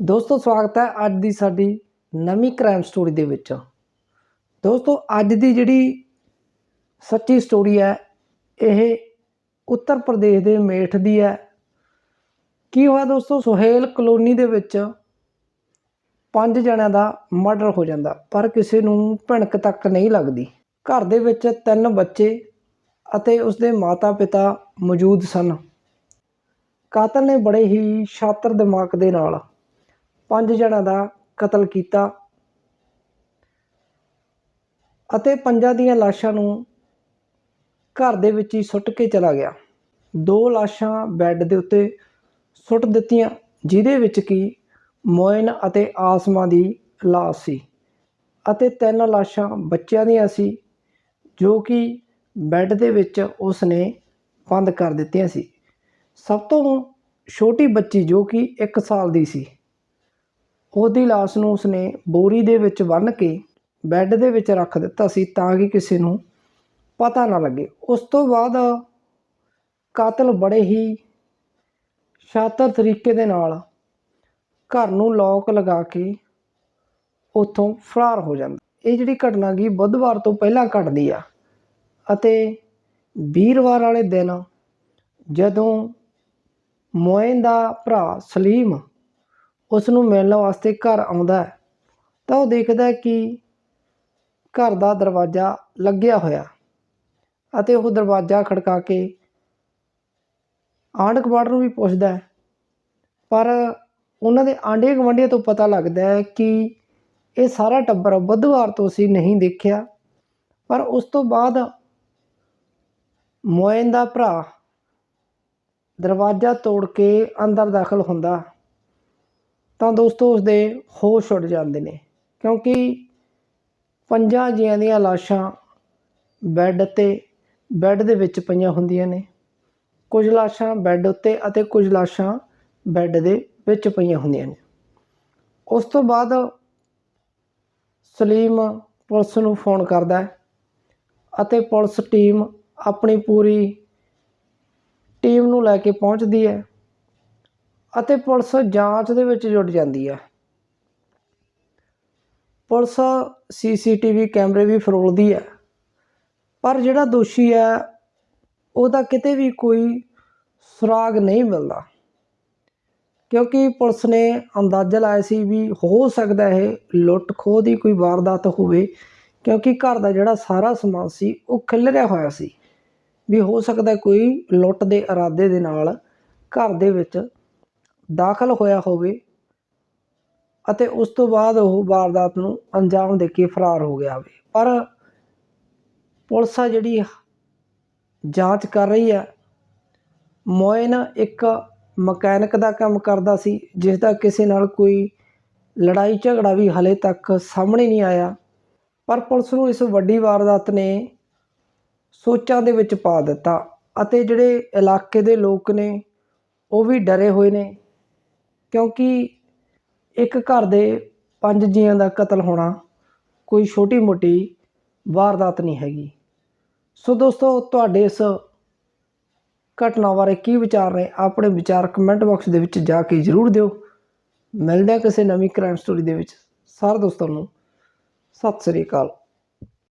ਦੋਸਤੋ, ਸਵਾਗਤ ਹੈ ਅੱਜ ਦੀ ਸਾਡੀ ਨਵੀਂ ਕ੍ਰਾਈਮ ਸਟੋਰੀ ਦੇ ਵਿੱਚ। ਦੋਸਤੋ, ਅੱਜ ਦੀ ਜਿਹੜੀ ਸੱਚੀ ਸਟੋਰੀ ਹੈ, ਇਹ ਉੱਤਰ ਪ੍ਰਦੇਸ਼ ਦੇ ਮੇਠ ਦੀ ਹੈ। ਕੀ ਹੋਇਆ ਦੋਸਤੋ? ਸੁਹੇਲ ਕਲੋਨੀ ਦੇ ਵਿੱਚ ਪੰਜ ਜਣਿਆਂ ਦਾ ਮਰਡਰ ਹੋ ਜਾਂਦਾ, ਪਰ ਕਿਸੇ ਨੂੰ ਭਿਣਕ ਤੱਕ ਨਹੀਂ ਲੱਗਦੀ। ਘਰ ਦੇ ਵਿੱਚ ਤਿੰਨ ਬੱਚੇ ਅਤੇ ਉਸਦੇ ਮਾਤਾ-ਪਿਤਾ ਮੌਜੂਦ ਸਨ। ਕਾਤਲ ਨੇ ਬੜੇ ਹੀ ਸ਼ਾਤਰ ਦਿਮਾਗ ਦੇ ਨਾਲ ਪੰਜ ਜਣਾਂ ਦਾ ਕਤਲ ਕੀਤਾ ਅਤੇ ਪੰਜਾਂ ਦੀਆਂ ਲਾਸ਼ਾਂ ਨੂੰ ਘਰ ਦੇ ਵਿੱਚ ਹੀ ਸੁੱਟ ਕੇ ਚਲਾ ਗਿਆ। ਦੋ ਲਾਸ਼ਾਂ ਬੈੱਡ ਦੇ ਉੱਤੇ ਸੁੱਟ ਦਿੱਤੀਆਂ, ਜਿਹਦੇ ਵਿੱਚ ਕੀ ਮੋਇਨ ਅਤੇ ਆਸਮਾ ਦੀ ਲਾਸ਼ ਸੀ ਅਤੇ ਤਿੰਨ ਲਾਸ਼ਾਂ ਬੱਚਿਆਂ ਦੀਆਂ ਸੀ, ਜੋ ਕਿ ਬੈੱਡ ਦੇ ਵਿੱਚ ਉਸ ਨੇ ਬੰਦ ਕਰ ਦਿੱਤੀਆਂ ਸੀ। ਸਭ ਤੋਂ ਛੋਟੀ ਬੱਚੀ ਜੋ ਕਿ 1 ਸਾਲ ਦੀ ਸੀ। ਉਹਦੀ ਲਾਸ਼ ਨੂੰ ਉਸਨੇ ਬੋਰੀ ਦੇ ਵਿੱਚ ਬੰਨ੍ਹ ਕੇ ਬੈੱਡ ਦੇ ਵਿੱਚ ਰੱਖ ਦਿੱਤਾ ਸੀ ਤਾਂ ਕਿ ਕਿਸੇ ਨੂੰ ਪਤਾ ਨਾ ਲੱਗੇ। ਉਸ ਤੋਂ ਬਾਅਦ ਕਾਤਲ ਬੜੇ ਹੀ ਸ਼ਾਤਰ ਤਰੀਕੇ ਦੇ ਨਾਲ ਘਰ ਨੂੰ ਲੋਕ ਲਗਾ ਕੇ ਉੱਥੋਂ ਫਰਾਰ ਹੋ ਜਾਂਦਾ। ਇਹ ਜਿਹੜੀ ਘਟਨਾ ਗਈ ਬੁੱਧਵਾਰ ਤੋਂ ਪਹਿਲਾਂ ਘਟਦੀ ਆ ਅਤੇ ਵੀਰਵਾਰ ਵਾਲੇ ਦਿਨ ਜਦੋਂ ਮੋਇਨ ਦਾ ਭਰਾ ਸਲੀਮ ਉਸ ਨੂੰ ਮਿਲਣ ਵਾਸਤੇ ਘਰ ਆਉਂਦਾ ਹੈ, ਤਾਂ ਉਹ ਦੇਖਦਾ ਕਿ ਘਰ ਦਾ ਦਰਵਾਜ਼ਾ ਲੱਗਿਆ ਹੋਇਆ ਅਤੇ ਉਹ ਦਰਵਾਜ਼ਾ ਖੜਕਾ ਕੇ ਆਂਢ ਗੁਆਂਢ ਨੂੰ ਵੀ ਪੁੱਛਦਾ ਪਰ ਉਹਨਾਂ ਦੇ ਆਂਢੇ ਗੁਆਂਢੀਆਂ ਤੋਂ ਪਤਾ ਲੱਗਦਾ ਹੈ ਕਿ ਇਹ ਸਾਰਾ ਟੱਬਰ ਬੁੱਧਵਾਰ ਤੋਂ ਅਸੀਂ ਨਹੀਂ ਦੇਖਿਆ। ਪਰ ਉਸ ਤੋਂ ਬਾਅਦ ਮੋਇਨ ਦਾ ਭਰਾ ਦਰਵਾਜ਼ਾ ਤੋੜ ਕੇ ਅੰਦਰ ਦਾਖਲ ਹੁੰਦਾ ਤਾਂ ਦੋਸਤੋ ਉਸਦੇ ਹੋਸ਼ ਉੱਡ ਜਾਂਦੇ ਨੇ। ਕਿਉਂਕਿ ਪੰਜਾਂ ਜੀਆਂ ਦੀਆਂ ਲਾਸ਼ਾਂ ਬੈੱਡ ਤੇ, ਬੈੱਡ ਦੇ ਵਿੱਚ ਪਈਆਂ ਹੁੰਦੀਆਂ ਨੇ। ਕੁਝ ਲਾਸ਼ਾਂ ਬੈੱਡ ਉੱਤੇ ਅਤੇ ਕੁਝ ਲਾਸ਼ਾਂ ਬੈੱਡ ਦੇ ਵਿੱਚ ਪਈਆਂ ਹੁੰਦੀਆਂ ਨੇ। ਉਸ ਤੋਂ ਬਾਅਦ ਸਲੀਮ ਪੁਲਿਸ ਨੂੰ ਫੋਨ ਕਰਦਾ ਹੈ ਅਤੇ ਪੁਲਿਸ ਟੀਮ ਆਪਣੀ ਪੂਰੀ ਟੀਮ ਨੂੰ ਲੈ ਕੇ ਪਹੁੰਚਦੀ ਹੈ। ਅਤੇ ਪੁਲਿਸ ਜਾਂਚ ਦੇ ਵਿੱਚ ਜੁਟ ਜਾਂਦੀ ਹੈ। ਪੁਲਿਸ ਸੀਸੀਟੀਵੀ ਕੈਮਰੇ ਵੀ ਫਰੋਲਦੀ ਹੈ, ਪਰ ਜਿਹੜਾ ਦੋਸ਼ੀ ਹੈ, ਉਹਦਾ ਕਿਤੇ ਵੀ ਕੋਈ ਸੁਰਾਗ ਨਹੀਂ ਮਿਲਦਾ। ਕਿਉਂਕਿ ਪੁਲਿਸ ਨੇ ਅੰਦਾਜ਼ਾ ਲਾਇਆ ਸੀ ਵੀ ਹੋ ਸਕਦਾ ਇਹ ਲੁੱਟ ਖੋਹ ਦੀ ਕੋਈ ਵਾਰਦਾਤ ਹੋਵੇ, ਕਿਉਂਕਿ ਘਰ ਦਾ ਜਿਹੜਾ ਸਾਰਾ ਸਮਾਨ ਸੀ, ਉਹ ਖਿਲਰਿਆ ਹੋਇਆ ਸੀ। ਵੀ ਹੋ ਸਕਦਾ ਕੋਈ ਲੁੱਟ ਦੇ ਇਰਾਦੇ ਦੇ ਨਾਲ ਘਰ ਦੇ ਵਿੱਚ ਦਾਖਲ ਹੋਇਆ ਹੋਵੇ ਅਤੇ ਉਸ ਤੋਂ ਬਾਅਦ ਉਹ ਵਾਰਦਾਤ ਨੂੰ ਅੰਜਾਮ ਦੇ ਕੇ ਫਰਾਰ ਹੋ ਗਿਆ ਹੋਵੇ। ਪਰ ਪੁਲਿਸ ਆ ਜਿਹੜੀ ਜਾਂਚ ਕਰ ਰਹੀ ਹੈ ਮੋਇਨ ਇੱਕ ਮਕੈਨਿਕ ਦਾ ਕੰਮ ਕਰਦਾ ਸੀ, ਜਿਸ ਦਾ ਕਿਸੇ ਨਾਲ ਕੋਈ ਲੜਾਈ ਝਗੜਾ ਵੀ ਹਲੇ ਤੱਕ ਸਾਹਮਣੇ ਨਹੀਂ ਆਇਆ। ਪਰ ਪੁਲਿਸ ਨੂੰ ਇਸ ਵੱਡੀ ਵਾਰਦਾਤ ਨੇ ਸੋਚਾਂ ਦੇ ਵਿੱਚ ਪਾ ਦਿੱਤਾ ਅਤੇ ਜਿਹੜੇ ਇਲਾਕੇ ਦੇ ਲੋਕ ਨੇ, ਉਹ ਵੀ ਡਰੇ ਹੋਏ ਨੇ। ਕਿਉਂਕਿ ਇੱਕ ਘਰ ਦੇ ਪੰਜ ਜੀਆਂ ਦਾ ਕਤਲ ਹੋਣਾ ਕੋਈ ਛੋਟੀ ਮੋਟੀ ਵਾਰਦਾਤ ਨਹੀਂ ਹੈਗੀ। ਸੋ ਦੋਸਤੋ, ਤੁਹਾਡੇ ਇਸ ਘਟਨਾ ਬਾਰੇ ਕੀ ਵਿਚਾਰ ਨੇ, ਆਪਣੇ ਵਿਚਾਰ ਕਮੈਂਟ ਬਾਕਸ ਦੇ ਵਿੱਚ ਜਾ ਕੇ ਜ਼ਰੂਰ ਦਿਓ। ਮਿਲਦੇ ਹਾਂ ਕਿਸੇ ਨਵੀਂ ਕ੍ਰਾਈਮ ਸਟੋਰੀ ਦੇ ਵਿੱਚ। ਸਾਰੇ ਦੋਸਤਾਂ ਨੂੰ, ਸਤਿ ਸ੍ਰੀ ਅਕਾਲ।